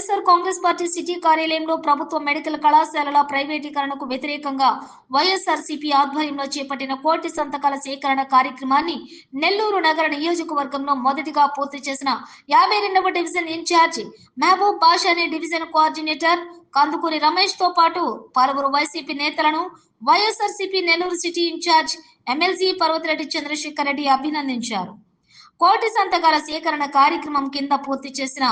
Congress party city కార్యాలయంలో ప్రభుత్వ medical కళాశాలల ప్రైవేటీకరణకు వ్యతిరేకంగా వైఎస్ఆర్సీపీ ఆధ్వర్యంలో చేపట్టిన కోటి సంతకాల సేకరణ కార్యక్రమాన్ని నెల్లూరు నగర నియోజకవర్గంలో మొదటిగా పూర్తి చేసిన యాభై రెండవ డివిజన్ ఇన్ఛార్జి మహబూబ్ బాషాని డివిజన్ కోఆర్డినేటర్ కందుకూరి రమేష్తో పాటు పలువురు వైసీపీ నేతలను YSRCP Nellore city incharge MLC Parvathireddy Chandrasekhar Reddy అభినందించారు. కోటి సంతకాల సేకరణ కార్యక్రమం కింద పూర్తి చేసిన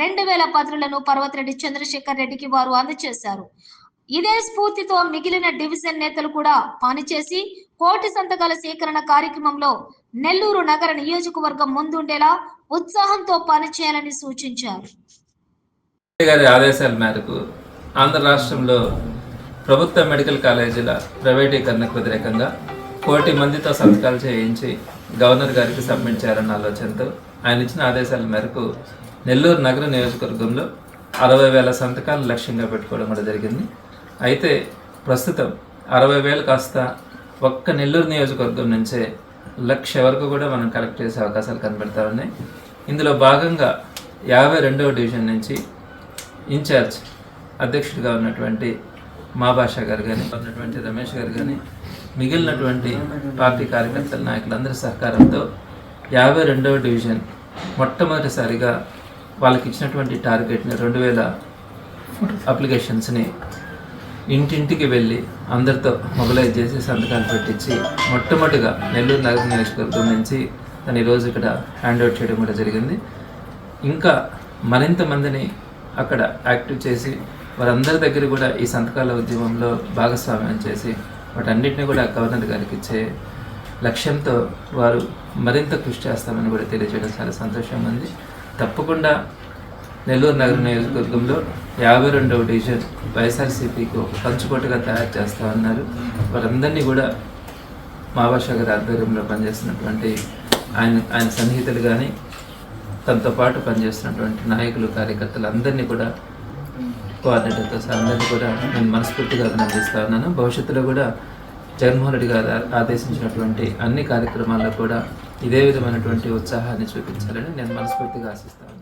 రెండు వేల పత్రులను పర్వతరెడ్డి చంద్రశేఖర్ రెడ్డికి వారు అందజేశారు. ఇదే స్ఫూర్తితో మిగిలిన డివిజన్ నేతలు కూడా పనిచేసి కోటి సంతకాల సేకరణ కార్యక్రమంలో నెల్లూరు నగర నియోజకవర్గం ముందుండేలా ఉత్సాహంతో పనిచేయాలని సూచించారు. గారి ఆదేశాల మేరకు ఆంధ్ర రాష్ట్రంలో ప్రభుత్వ మెడికల్ కాలేజీల ప్రైవేటీకరణకు వ్యతిరేకంగా కోటి మందితో సంతకాలు చేయించి గవర్నర్ గారికి సబ్మిట్ చేయాలన్న ఆలోచనతో ఆయన ఇచ్చిన ఆదేశాల మేరకు నెల్లూరు నగర నియోజకవర్గంలో అరవై వేల సంతకాలు లక్ష్యంగా పెట్టుకోవడం కూడా జరిగింది. అయితే ప్రస్తుతం అరవై వేలు కాస్త ఒక్క నెల్లూరు నియోజకవర్గం నుంచే లక్ష వరకు కూడా మనం కలెక్ట్ చేసే అవకాశాలు కనబడతా ఉన్నాయి. ఇందులో భాగంగా యాభై రెండవ డివిజన్ నుంచి ఇన్ఛార్జ్ అధ్యక్షుడిగా ఉన్నటువంటి మా భాష గారు కానీ ఉన్నటువంటి రమేష్ గారు కానీ మిగిలినటువంటి పార్టీ కార్యకర్తల నాయకులందరి సహకారంతో యాభై రెండవ డివిజన్ మొట్టమొదటిసారిగా వాళ్ళకి ఇచ్చినటువంటి టార్గెట్ని రెండు వేల అప్లికేషన్స్ని ఇంటింటికి వెళ్ళి అందరితో మొబిలైజ్ చేసి సంతకాలు పెట్టించి మొట్టమొదటిగా నెల్లూరు నగర నియోజకవర్గం నుంచి తను ఈరోజు ఇక్కడ హ్యాండ్ అవుట్ చేయడం కూడా జరిగింది. ఇంకా మరింత మందిని అక్కడ యాక్టివ్ చేసి వారందరి దగ్గర కూడా ఈ సంతకాల ఉద్యమంలో భాగస్వామ్యం చేసి వాటన్నిటిని కూడా గవర్నర్ గారికి ఇచ్చే లక్ష్యంతో వారు మరింత కృషి చేస్తామని కూడా తెలియజేయడం చాలా సంతోషంగా ఉంది. తప్పకుండా నెల్లూరు నగర నియోజకవర్గంలో యాభై రెండవ డివిజన్ వైఎస్ఆర్సీపీకి ఒక పంచుకోటగా తయారు చేస్తా ఉన్నారు. వారందరినీ కూడా మావాషా గారి ఆధ్వర్యంలో పనిచేస్తున్నటువంటి ఆయన ఆయన సన్నిహితులు కానీ తనతో పాటు పనిచేస్తున్నటువంటి నాయకులు కార్యకర్తలు అందరినీ కూడా కోఆర్డినేటర్తో సార్ అందరికీ కూడా నేను మనస్ఫూర్తిగా అభినందిస్తా ఉన్నాను. భవిష్యత్తులో కూడా జగన్మోహన్ రెడ్డి గారు ఆదేశించినటువంటి అన్ని కార్యక్రమాల్లో కూడా ఇదే విధమైనటువంటి ఉత్సాహాన్ని చూపించాలని నేను మనస్ఫూర్తిగా ఆశిస్తాను